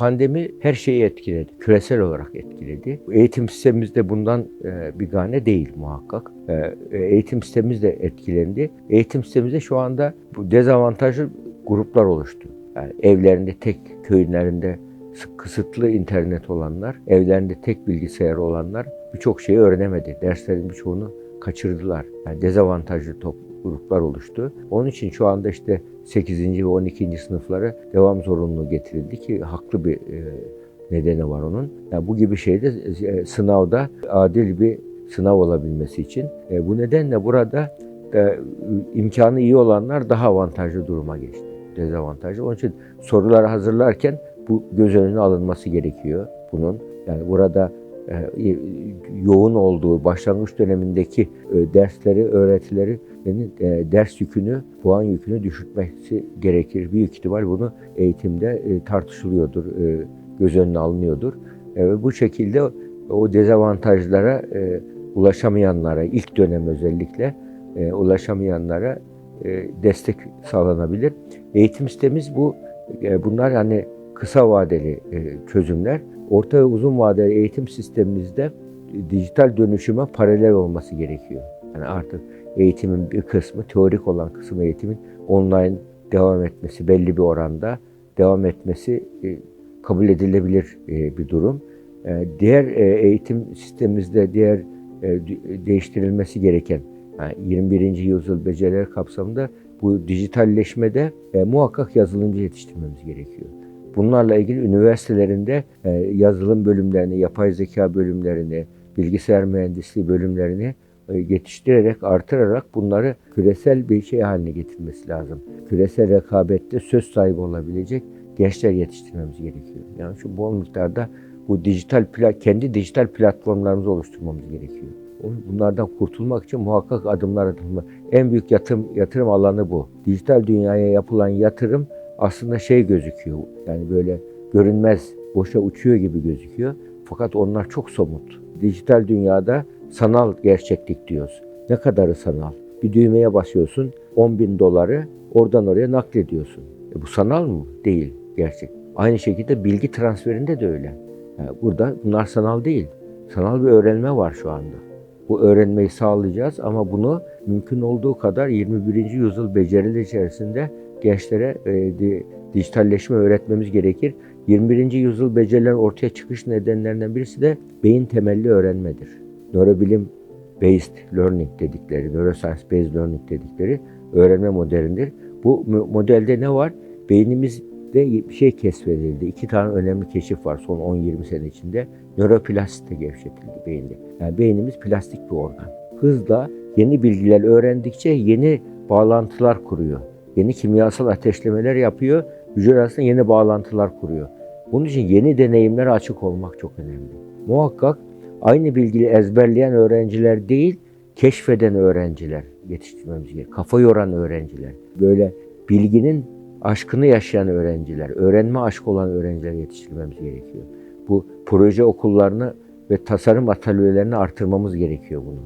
pandemi her şeyi etkiledi. Küresel olarak etkiledi. Eğitim sistemimiz de bundan e, bir gane değil muhakkak. E, eğitim sistemimiz de etkilendi. Eğitim sistemimizde şu anda bu dezavantajlı gruplar oluştu. Yani evlerinde tek köylerinde kısıtlı internet olanlar, evlerinde tek bilgisayar olanlar birçok şeyi öğrenemedi. Derslerin birçoğunu kaçırdılar. Yani dezavantajlı top, gruplar oluştu. Onun için şu anda işte 8. ve 12. sınıflara devam zorunluluğu getirildi ki haklı bir e, nedeni var onun. Yani bu gibi şeyde e, sınavda adil bir sınav olabilmesi için. E, bu nedenle burada imkanı iyi olanlar daha avantajlı duruma geçti. Dezavantajlı. Onun için soruları hazırlarken bu göz önüne alınması gerekiyor bunun. Yani burada yoğun olduğu başlangıç dönemindeki dersleri, öğretileri e, ders yükünü, puan yükünü düşürtmesi gerekir. Büyük ihtimal bunu eğitimde e, tartışılıyordur, e, göz önüne alınıyordur. Ve bu şekilde o dezavantajlara ulaşamayanlara, ilk dönem özellikle ulaşamayanlara destek sağlanabilir. Eğitim sistemimiz bu, bunlar hani kısa vadeli çözümler. Orta ve uzun vadeli eğitim sistemimizde dijital dönüşüme paralel olması gerekiyor. Yani artık eğitimin bir kısmı, teorik olan kısmı eğitimin online devam etmesi, belli bir oranda devam etmesi e, kabul edilebilir e, bir durum. E, diğer eğitim sistemimizde diğer de- değiştirilmesi gereken yani 21. yüzyıl beceriler kapsamında bu dijitalleşmede muhakkak yazılımcı yetiştirmemiz gerekiyor. Bunlarla ilgili üniversitelerinde yazılım bölümlerini, yapay zeka bölümlerini, bilgisayar mühendisliği bölümlerini yetiştirerek, artırarak bunları küresel bir şey haline getirmesi lazım. Küresel rekabette söz sahibi olabilecek gençler yetiştirmemiz gerekiyor. Yani şu bol miktarda bu dijital kendi dijital platformlarımızı oluşturmamız gerekiyor. Bunlardan kurtulmak için muhakkak adımlar atılmalı. En büyük yatırım, yatırım alanı bu. Dijital dünyaya yapılan yatırım aslında şey gözüküyor. Yani böyle görünmez, boşa uçuyor gibi gözüküyor. Fakat onlar çok somut. Dijital dünyada sanal gerçeklik diyoruz. Ne kadarı sanal? Bir düğmeye basıyorsun, 10 bin doları oradan oraya naklediyorsun. E bu sanal mı? Değil, gerçek. Aynı şekilde bilgi transferinde de öyle. Yani burada bunlar sanal değil. Sanal bir öğrenme var şu anda. Bu öğrenmeyi sağlayacağız ama bunu mümkün olduğu kadar 21. yüzyıl becerileri içerisinde gençlere e, di- dijitalleşme öğretmemiz gerekir. 21. yüzyıl becerilerin ortaya çıkış nedenlerinden birisi de beyin temelli öğrenmedir. Nörobilim based learning dedikleri, neuroscience based learning dedikleri öğrenme modelidir. Bu mo- modelde ne var? Beynimizde bir şey keşfedildi. İki tane önemli keşif var son 10-20 sene içinde. Nöroplastik gevşetildi beyinde. Yani beynimiz plastik bir organ. Hızla yeni bilgiler öğrendikçe yeni bağlantılar kuruyor. Yeni kimyasal ateşlemeler yapıyor. Hücre arasında yeni bağlantılar kuruyor. Bunun için yeni deneyimlere açık olmak çok önemli. Muhakkak aynı bilgiyi ezberleyen öğrenciler değil, keşfeden öğrenciler yetiştirmemiz gerekiyor. Kafa yoran öğrenciler. Böyle bilginin aşkını yaşayan öğrenciler, öğrenme aşkı olan öğrenciler yetiştirmemiz gerekiyor. Bu proje okullarını ve tasarım atölyelerini artırmamız gerekiyor bunu.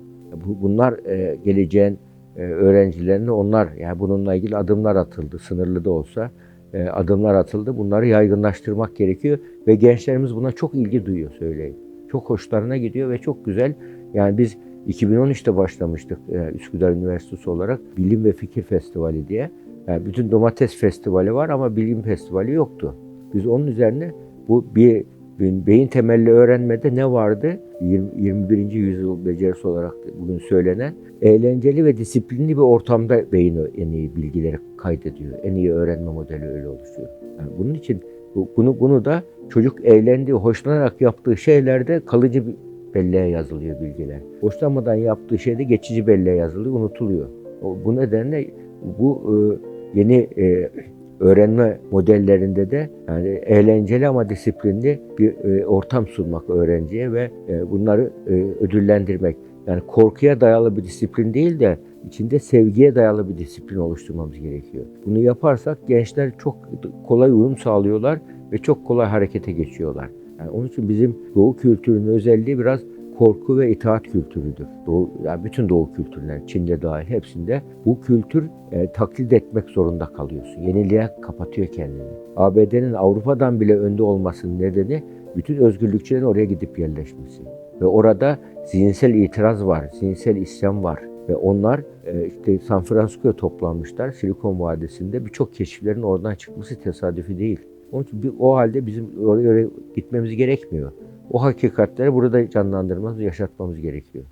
Bu- Bunlar e, geleceğin e, öğrencilerine onlar yani bununla ilgili adımlar atıldı sınırlı da olsa e, adımlar atıldı. Bunları yaygınlaştırmak gerekiyor ve gençlerimiz buna çok ilgi duyuyor söyleyeyim. Çok hoşlarına gidiyor ve çok güzel. Yani biz 2013'te başlamıştık e, Üsküdar Üniversitesi olarak Bilim ve Fikir Festivali diye. Yani bütün domates festivali var ama bilim festivali yoktu. Biz onun üzerine bu bir beyin temelli öğrenmede ne vardı? 20, 21. yüzyıl becerisi olarak bugün söylenen eğlenceli ve disiplinli bir ortamda beyin en iyi bilgileri kaydediyor. En iyi öğrenme modeli öyle oluşuyor. Yani bunun için bu- bunu bunu da çocuk eğlendiği, hoşlanarak yaptığı şeylerde kalıcı bir belleğe yazılıyor bilgiler. Hoşlanmadan yaptığı şeyde geçici belleğe yazılıyor, unutuluyor. Bu nedenle bu e, yeni e, öğrenme modellerinde de yani eğlenceli ama disiplinli bir e, ortam sunmak öğrenciye ve bunları ödüllendirmek. Yani korkuya dayalı bir disiplin değil de içinde sevgiye dayalı bir disiplin oluşturmamız gerekiyor. Bunu yaparsak gençler çok kolay uyum sağlıyorlar ve çok kolay harekete geçiyorlar. Yani onun için bizim doğu kültürünün özelliği biraz korku ve itaat kültürüdür. Doğu, yani bütün doğu kültürler, Çin'de dahil hepsinde bu kültür e, taklit etmek zorunda kalıyorsun. Yeniliğe kapatıyor kendini. ABD'nin Avrupa'dan bile önde olmasının nedeni bütün özgürlükçülerin oraya gidip yerleşmesi. Ve orada zihinsel itiraz var, zihinsel isyan var. Ve onlar e, işte San Francisco'ya toplanmışlar. Silikon Vadisi'nde birçok keşiflerin oradan çıkması tesadüfi değil. Onun için o halde bizim oraya oraya gitmemiz gerekmiyor. O hakikatleri burada canlandırmamız, yaşatmamız gerekiyor.